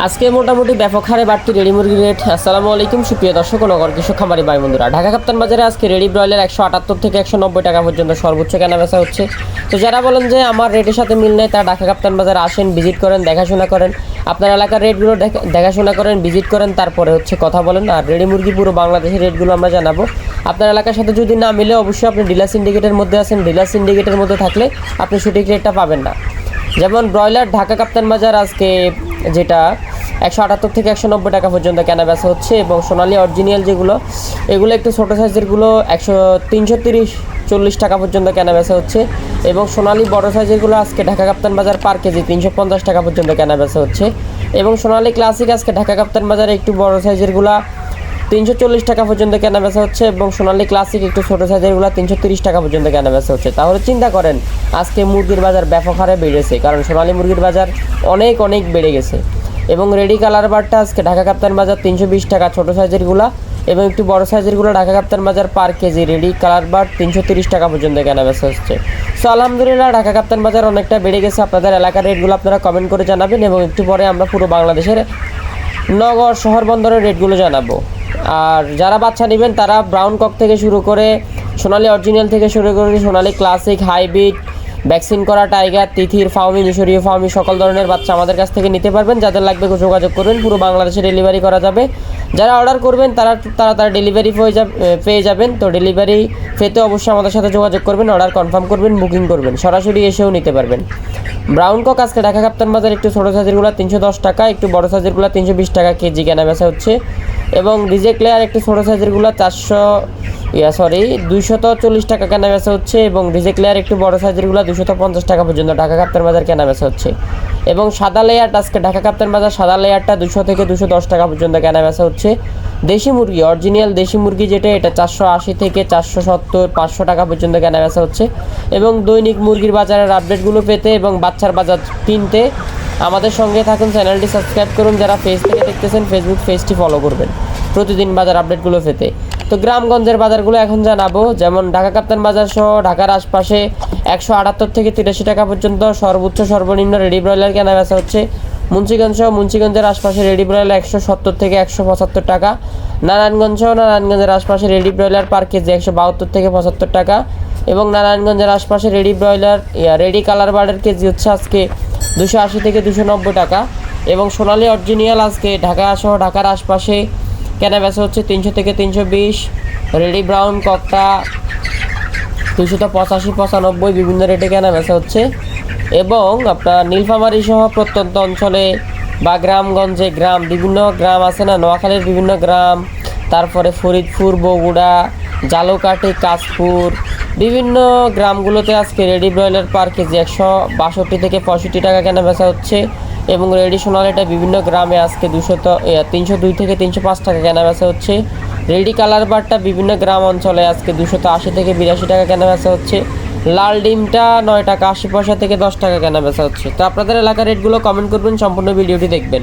আজকে মোটামুটি ব্যাপক হারে বাড়তি রেডি মুরগির রেট। আসসালামু আলাইকুম, সুপ্রিয় দর্শক নগর কৃষক খামারি ভাই বন্ধুরা। ঢাকা কাপ্তান বাজারে আজকে রেডি ব্রয়লার একশো আটাত্তর থেকে একশো নব্বই টাকা পর্যন্ত সর্বোচ্চ কেনা বেচা হচ্ছে। তো যারা বলেন যে আমার রেটের সাথে মিল নেই, তারা ঢাকা কাপ্তান বাজারে আসেন, ভিজিট করেন, দেখাশোনা করেন। আপনার এলাকার রেটগুলো দেখা- দেখাশোনা করেন, ভিজিট করেন, তারপরে হচ্ছে কথা বলেন। আর রেডি মুরগি পুরো বাংলাদেশের রেটগুলো আমরা জানাব। আপনার এলাকার সাথে যদি না মিলে, অবশ্যই আপনি ডিলার সিন্ডিকেটের মধ্যে আছেন। ডিলার সিন্ডিকেটের মধ্যে থাকলে আপনি সঠিক রেটটা পাবেন না। যেমন ব্রয়লার ঢাকা কাপ্তান বাজার আজকে যেটা একশো আটাত্তর থেকে একশো নব্বই টাকা পর্যন্ত কেনা বেচা হচ্ছে এবং সোনালি অরিজিনাল যেগুলো, এগুলো একটু ছোটো সাইজেরগুলো একশো তিনশো তিরিশ, চল্লিশ টাকা পর্যন্ত কেনা বেচা হচ্ছে এবং সোনালি বড় সাইজেরগুলো আজকে ঢাকা কাপ্তান বাজার পার কেজি তিনশো পঞ্চাশ টাকা পর্যন্ত কেনা বেচা হচ্ছে এবং সোনালি ক্লাসিক আজকে ঢাকা কাপ্তান বাজারে একটু বড় সাইজেরগুলো তিনশো চল্লিশ টাকা পর্যন্ত কেনা বেচা হচ্ছে এবং সোনালি ক্লাসিক একটু ছোটো সাইজেরগুলো তিনশো তিরিশ টাকা পর্যন্ত কেনা বেচা হচ্ছে। তাহলে চিন্তা করেন, আজকে মুরগির বাজার ব্যাপক হারে বেড়েছে, কারণ সোনালি মুরগির বাজার অনেক অনেক বেড়ে গেছে। এবং রেডি কালার বারটা আজকে ঢাকা কাপ্তান বাজার তিনশো বিশ টাকা ছোটো সাইজেরগুলো এবং একটু বড় সাইজেরগুলো Dhaka Kaptan Bazar per KG ready colour বার তিনশো তিরিশ টাকা পর্যন্ত কেনা বেচা হচ্ছে। সো আলহামদুলিল্লাহ ঢাকা কাপ্তান বাজার অনেকটা বেড়ে গেছে। আপনাদের এলাকার রেটগুলো আপনারা কমেন্ট করে জানাবেন এবং একটু পরে আমরা পুরো বাংলাদেশের নগর, শহর বন্দরের রেটগুলো জানাব। আর যারা বাচ্চা নেবেন, তারা ব্রাউন কক থেকে শুরু করে সোনালি অরিজিনাল থেকে শুরু করে সোনালি ক্লাসিক হাইব্রিড ভ্যাকসিন করা টাইগার তিথির ফাউমি মিশরীয় ফাউমি সকল ধরনের বাচ্চা আমাদের কাছ থেকে নিতে পারবেন। যাদের লাগবে যোগাযোগ করবেন পুরো বাংলাদেশে ডেলিভারি করা যাবে। যারা অর্ডার করবেন, তারা তারা তারা ডেলিভারি পেয়ে পেয়ে যাবেন। তো ডেলিভারি পেতে অবশ্যই আমাদের সাথে যোগাযোগ করবেন অর্ডার কনফার্ম করবেন বুকিং করবেন। সরাসরি এসেও নিতে পারবেন। ব্রাউন কক আজকে ঢাকা কাপ্তান বাজার একটু ছোটো সাইজেরগুলো তিনশো দশ টাকা, একটু বড় সাইজেরগুলো তিনশো বিশ টাকা কেজি কেনা বেচা হচ্ছে। এবং রিজেক্ট লেয়ার একটু ছোটো সাইজেরগুলো চারশো, ইয়া সরি দুইশত চল্লিশ টাকা কেনা বেচা হচ্ছে এবং রিজেক্ট লেয়ার একটু বড় সাইজেরগুলো দুশত পঞ্চাশ টাকা পর্যন্ত ঢাকা কাপ্তান বাজার কেনা বেচা হচ্ছে। এবং সাদা লেয়ার আজকে ঢাকা কাপ্তান বাজার সাদা লেয়ারটা দুশো থেকে দুশো দশ টাকা পর্যন্ত কেনা বেচা হচ্ছে। দেশি মুরগি অরিজিনাল দেশি মুরগি যেটা, এটা চারশো আশি থেকে চারশো সত্তর, পাঁচশো টাকা পর্যন্ত কেনা বেচা হচ্ছে। এবং দৈনিক মুরগির বাজারের আপডেটগুলো পেতে এবং বাচ্চার বাজার কিনতে আমাদের সঙ্গে থাকুন, চ্যানেলটি সাবস্ক্রাইব করুন, যারা ফেস থেকে দেখতেছেন ফেসবুক পেজটি ফলো করবেন। প্রতিদিন বাজার আপডেটগুলো পেতে। তো গ্রামগঞ্জের বাজারগুলো এখন জানাব, যেমন ঢাকা কাপ্তান বাজার সহ ঢাকার আশপাশে একশো আটাত্তর থেকে তিরাশি টাকা পর্যন্ত সর্বোচ্চ সর্বনিম্ন রেডি ব্রয়লার কেনা বেচা হচ্ছে। মুন্সিগঞ্জ সহ মুন্সিগঞ্জের আশপাশে রেডি ব্রয়লার একশো সত্তর থেকে একশো পঁচাত্তর টাকা। নারায়ণগঞ্জ সহ নারায়ণগঞ্জের আশপাশে রেডি ব্রয়লার পার কেজি একশো বাহাত্তর থেকে পঁচাত্তর টাকা। এবং নারায়ণগঞ্জের আশপাশে রেডি ব্রয়লার রেডি কালার বার্ডের কেজি হচ্ছে আজকে দুশো আশি থেকে দুশো নব্বই টাকা। এবং সোনালি অরিজিনাল আজকে ঢাকা সহ ঢাকার আশপাশে কেনা হচ্ছে তিনশো থেকে তিনশো বিশ। রেডি ব্রাউন ককটা দুশো পঁচাশি, পঁচানব্বই, বিভিন্ন রেটে কেনা হচ্ছে। এবং আপনার নীলফামারী সহ প্রত্যন্ত অঞ্চলে বা গ্রামগঞ্জে গ্রাম, বিভিন্ন গ্রাম আছে না? নোয়াখালীর বিভিন্ন গ্রাম, তারপরে ফরিদপুর, বগুড়া জালুকাঠি কাশপুর, বিভিন্ন গ্রামগুলোতে আজকে রেডি ব্রয়লার পার কেজি একশো বাষট্টি থেকে পঁয়ষট্টি টাকা কেনা বেচা হচ্ছে। এবং রেডি সোনালিটা বিভিন্ন গ্রামে আজকে দুশো তিনশো দুই থেকে তিনশো পাঁচ টাকা কেনা বেচা হচ্ছে। রেডি কালার বারটা বিভিন্ন গ্রাম অঞ্চলে আজকে দুশত আশি থেকে বিরাশি টাকা কেনা বেচা হচ্ছে। লাল ডিমটা নয় টাকা আশি পয়সা থেকে দশ টাকা কেনা বেচা হচ্ছে। তো আপনাদের এলাকার রেটগুলো কমেন্ট করবেন, সম্পূর্ণ ভিডিওটি দেখবেন।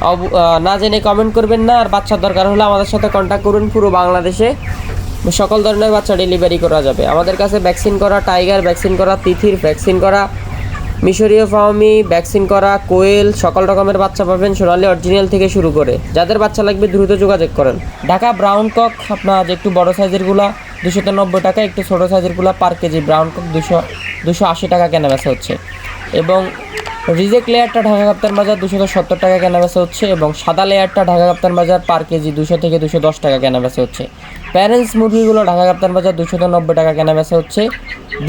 অব- না জেনে কমেন্ট করবেন না, আর বাচ্চার দরকার হলে আমাদের সাথে কন্ট্যাক্ট করুন পুরো বাংলাদেশে। সকল ধরনের বাচ্চা ডেলিভারি করা যাবে। আমাদের কাছে ভ্যাকসিন করা টাইগার ভ্যাকসিন করা, তিথির ভ্যাকসিন করা মিশরীয় ফার্মি ভ্যাকসিন করা, কোয়েল, সকল রকমের বাচ্চা পাবেন সোনালি অরিজিনাল থেকে শুরু করে। যাদের বাচ্চা লাগবে দ্রুত যোগাযোগ করেন। ঢাকা ব্রাউন কক, আপনার একটু বড় সাইজেরগুলা দুশো নব্বই টাকা, একটু ছোটো সাইজেরগুলা পার কেজি ব্রাউন কক দুশো দুশো আশি টাকা কেনা বেচা হচ্ছে। এবং রিজেক্ট লেয়ারটা ঢাকা কাপ্তান বাজার দুশো সত্তর টাকা কেনা বেচা হচ্ছে এবং সাদা লেয়ারটা ঢাকা কাপ্তান বাজার পার কেজি দুশো থেকে দুশো দশ টাকা কেনা বেচা হচ্ছে। প্যারেন্টস মুরগিগুলো ঢাকা কাপ্তান বাজার দুশো নব্বই টাকা কেনা বেচা হচ্ছে।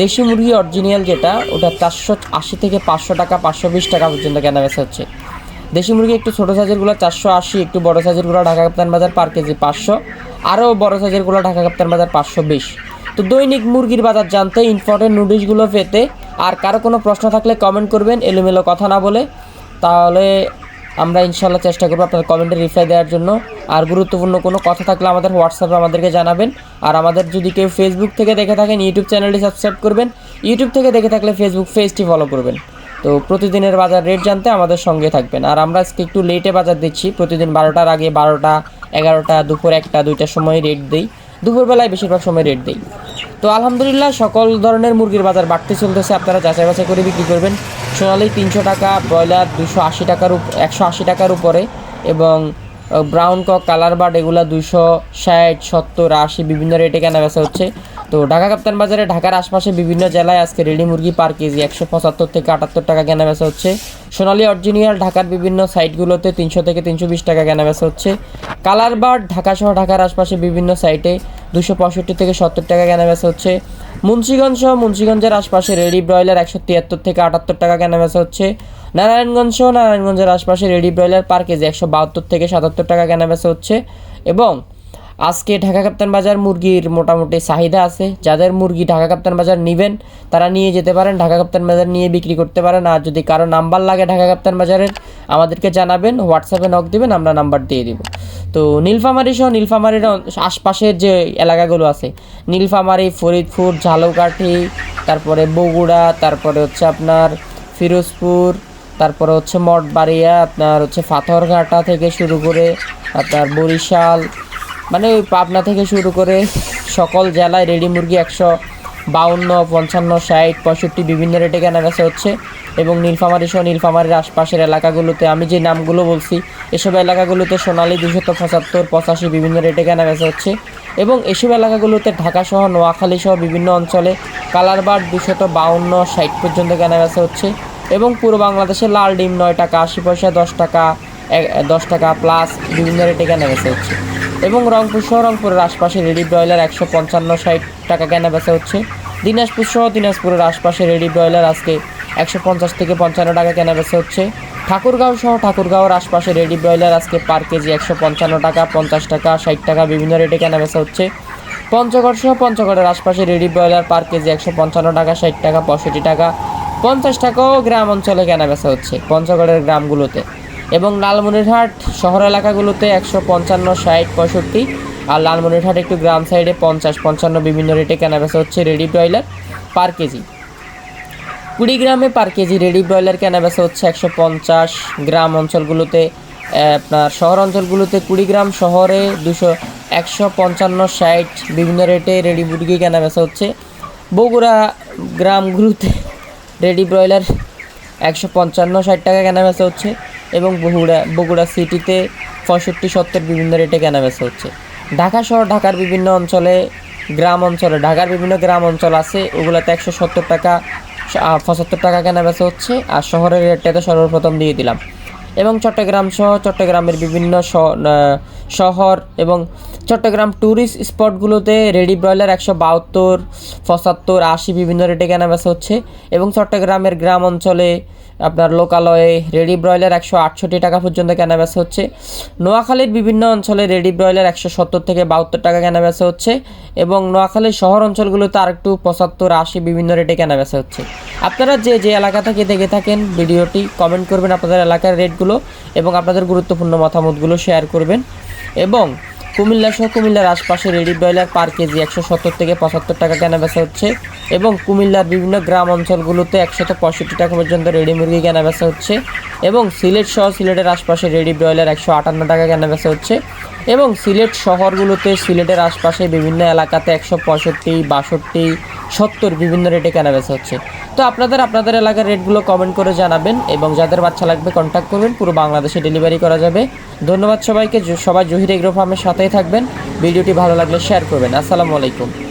দেশি মুরগি অরিজিনাল যেটা, ওটা চারশো আশি থেকে পাঁচশো টাকা, পাঁচশো বিশ টাকা পর্যন্ত কেনা বেচা হচ্ছে। দেশি মুরগি একটু ছোটো সাইজেরগুলো চারশো আশি, একটু বড় সাইজেরগুলো ঢাকা কাপ্তান বাজার পার কেজি পাঁচশো। আরও বড় সাইজেরগুলো ঢাকা কাপ্তান বাজার পাঁচশো বিশ। তো দৈনিক মুরগির বাজার জানতে ইম্পর্টেন্ট নোটিশগুলো পেতে। আর কারও কোনো প্রশ্ন থাকলে কমেন্ট করবেন, এলোমেলো কথা না বলে। তাহলে আমরা ইনশাল্লাহ চেষ্টা করব আপনার কমেন্টে রিপ্লাই দেওয়ার জন্য। আর গুরুত্বপূর্ণ কোনো কথা থাকলে আমাদের হোয়াটসঅ্যাপে আমাদেরকে জানাবেন। আর আমাদের যদি কেউ ফেসবুক থেকে দেখে থাকেন ইউটিউব চ্যানেলটি সাবস্ক্রাইব করবেন। ইউটিউব থেকে দেখে থাকলে ফেসবুক পেজটি ফলো করবেন। তো প্রতিদিনের বাজার রেট জানতে আমাদের সঙ্গে থাকবেন। আর আমরা আজকে একটু লেটে বাজার দিচ্ছি। প্রতিদিন বারোটার আগে বারোটা, এগারোটা, দুপুর একটা, দুইটার সময় রেট দিই। দুপুরবেলায় বেশিরভাগ সময় রেট দিই। তো আলহামদুলিল্লাহ সকল ধরনের মুরগির বাজার বাড়তে চলতেছে। আপনারা যাচাই বাছাই করে বিক্রি করবেন। সোনালি তিনশো টাকা, ব্রয়লার দুশো আশি টাকার একশো আশি টাকার উপরে এবং ব্রাউন কক কালার বার্ড এগুলা দুশো ষাট, সত্তর, আশি বিভিন্ন রেটে কেনা বেচা হচ্ছে। তো ঢাকা কাপ্তান বাজারে ঢাকার আশপাশে বিভিন্ন জেলায় আজকে রেডি মুরগি পার কেজি একশো পঁচাত্তর থেকে আটাত্তর টাকা কেনা বেচা হচ্ছে। সোনালি অরিজিনিয়াল ঢাকার বিভিন্ন সাইটগুলোতে তিনশো থেকে তিনশো বিশ টাকা কেনা বেচা হচ্ছে। কালার বার্ড ঢাকা সহ ঢাকার আশপাশে বিভিন্ন সাইটে দুশো পঁয়ষট্টি থেকে সত্তর টাকা কেনাবেচা হচ্ছে। মুন্সিগঞ্জ সহ মুন্সিগঞ্জের আশপাশে রেডি ব্রয়লার একশো তিয়াত্তর থেকে আটাত্তর টাকা কেনাবেচা হচ্ছে। নারায়ণগঞ্জ সহ নারায়ণগঞ্জের আশপাশে রেডি ব্রয়লার পার কেজি একশো বাহাত্তর থেকে সাতাত্তর টাকা কেনাবেচা হচ্ছে এবং আজকে ঢাকা কাপ্তান বাজার মুরগির মোটামুটি চাহিদা আছে। যাদের মুরগি ঢাকা কাপ্তান বাজার নেবেন, তারা নিয়ে যেতে পারেন, ঢাকা কাপ্তান বাজার নিয়ে বিক্রি করতে পারেন। আর যদি কারও নাম্বার লাগে ঢাকা কাপ্তান বাজারের, আমাদেরকে জানাবেন হোয়াটসঅ্যাপে নক দিবেন, আমরা নাম্বার দিয়ে দিব। তো নীলফামারি সহ নীলফামারির আশপাশের যে এলাকাগুলো আছে, নীলফামারি, ফরিদপুর, ঝালকাঠি, তারপরে বগুড়া, তারপরে হচ্ছে আপনার ফিরোজপুর, তারপরে হচ্ছে মঠবাড়িয়া, আপনার হচ্ছে পাথরঘাটা থেকে শুরু করে আপনার বরিশাল মানে পাবনা থেকে শুরু করে সকল জেলায় রেডি মুরগি একশো বাউন্ন, পঞ্চান্ন, ষাট, পঁয়ষট্টি বিভিন্ন রেটে কেনা বেচা হচ্ছে এবং নীলফামারি সহ নীলফামারির আশপাশের এলাকাগুলোতে, আমি যে নামগুলো বলছি, এসব এলাকাগুলোতে সোনালি দুশত পঁচাত্তর, পঁচাশি বিভিন্ন রেটে কেনা বেচা হচ্ছে এবং এসব এলাকাগুলোতে ঢাকা সহ নোয়াখালী সহ বিভিন্ন অঞ্চলে কালারবার দুশত বাউন্ন, ষাট পর্যন্ত কেনা বেচা হচ্ছে এবং পুরো বাংলাদেশে লাল ডিম নয় টাকা, আশি পয়সা দশ টাকা দশ টাকা প্লাস বিভিন্ন রেটে কেনা বেচা হচ্ছে। এবং রংপুর সহ রংপুরের আশপাশে রেডি ব্রয়লার একশো পঞ্চান্ন ষাট টাকা কেনা বেচা হচ্ছে। দিনাজপুর সহ দিনাজপুরের আশপাশে রেডি ব্রয়লার আজকে একশো পঞ্চাশ থেকে পঞ্চান্ন টাকা কেনা বেচা হচ্ছে। ঠাকুরগাঁও সহ ঠাকুরগাঁওয়ের আশপাশে রেডি ব্রয়লার আজকে পার কেজি একশো পঞ্চান্ন টাকা, পঞ্চাশ টাকা, ষাট টাকা বিভিন্ন রেটে কেনা বেচা হচ্ছে। পঞ্চগড় সহ পঞ্চগড়ের আশপাশে রেডি ব্রয়লার পার কেজি একশো পঞ্চান্ন টাকা, ষাট টাকা, পঁয়ষট্টি টাকা, পঞ্চাশ টাকাও গ্রাম অঞ্চলে কেনা বেচা হচ্ছে পঞ্চগড়ের গ্রামগুলোতে। এবং লালমনিরহাট শহর এলাকাগুলোতে একশো পঞ্চান্ন, ষাট, পঁয়ষট্টি আর লালমনিরহাট একটু গ্রাম সাইডে পঞ্চাশ, পঞ্চান্ন বিভিন্ন রেটে কেনা বেচা হচ্ছে রেডি ব্রয়লার পার কেজি কুড়িগ্রামে পার কেজি রেডি ব্রয়লার কেনা বেচা হচ্ছে একশো পঞ্চাশ, গ্রাম অঞ্চলগুলোতে আপনার শহর অঞ্চলগুলোতে কুড়িগ্রাম শহরে দুশো, একশো পঞ্চান্ন, ষাট বিভিন্ন রেটে রেডি মুরগি কেনা বেচা হচ্ছে। বগুড়া গ্রামগুলোতে রেডি ব্রয়লার একশো পঞ্চান্ন, ষাট টাকা কেনা বেচা হচ্ছে। এবং বগুড়া বগুড়া সিটিতে পঁয়ষট্টি, সত্তর বিভিন্ন রেটে কেনাবেচা হচ্ছে। ঢাকা শহর, ঢাকার বিভিন্ন অঞ্চলে, গ্রাম অঞ্চলে, ঢাকার বিভিন্ন গ্রাম অঞ্চল আছে, ওগুলোতে একশো সত্তর টাকা পঁচাত্তর টাকা কেনাবেচা হচ্ছে, আর শহরের রেটটা তো সর্বপ্রথম দিয়ে দিলাম। এবং চট্টগ্রাম সহ, চট্টগ্রামের বিভিন্ন শহর এবং চট্টগ্রাম ট্যুরিস্ট স্পটগুলোতে রেডি ব্রয়লার একশো বাহাত্তর, পঁচাত্তর, আশি বিভিন্ন রেটে কেনা বেচা হচ্ছে এবং চট্টগ্রামের গ্রাম অঞ্চলে আপনার লোকালয়ে রেডি ব্রয়লার একশো আটষট্টি টাকা পর্যন্ত কেনা বেচা হচ্ছে। নোয়াখালীর বিভিন্ন অঞ্চলে রেডি ব্রয়লার একশো সত্তর থেকে বাহাত্তর টাকা কেনা বেচা হচ্ছে এবং নোয়াখালীর শহর অঞ্চলগুলোতে আরেকটু পঁচাত্তর, আশি বিভিন্ন রেটে কেনা বেচা হচ্ছে। আপনারা যে যে এলাকা থেকে দেখে থাকেন ভিডিওটি কমেন্ট করবেন আপনাদের এলাকার রেটগুলো এবং আপনাদের গুরুত্বপূর্ণ মতামতগুলো শেয়ার করবেন। এবং কুমিল্লা সহ কুমিল্লার আশপাশে রেডি ব্রয়লার পার কেজি একশো সত্তর থেকে পঁচাত্তর টাকা কেনা বেচা হচ্ছে এবং কুমিল্লার বিভিন্ন গ্রাম অঞ্চলগুলোতে একশত পঁয়ষট্টি টাকা পর্যন্ত রেডি মুরগি কেনা বেচা হচ্ছে এবং সিলেট সহ সিলেটের আশপাশে রেডি ব্রয়লার একশো আটান্ন টাকা কেনা বেচা হচ্ছে এবং সিলেট শহরগুলোতে সিলেটের আশপাশে বিভিন্ন এলাকাতে একশো পঁয়ষট্টি, বাষট্টি সত্তর বিভিন্ন রেটে কেনা বেচা হচ্ছে। তো আপনাদের আপনাদের এলাকার রেটগুলো কমেন্ট করে জানাবেন এবং যাদের বাচ্চা লাগবে কন্ট্যাক্ট করবেন পুরো বাংলাদেশে ডেলিভারি করা যাবে। ধন্যবাদ সবাইকে সবাই জহির এগ্রো ফার্মের সাথেই থাকবেন। ভিডিওটি ভালো লাগলে শেয়ার করবেন। আসসালামু আলাইকুম।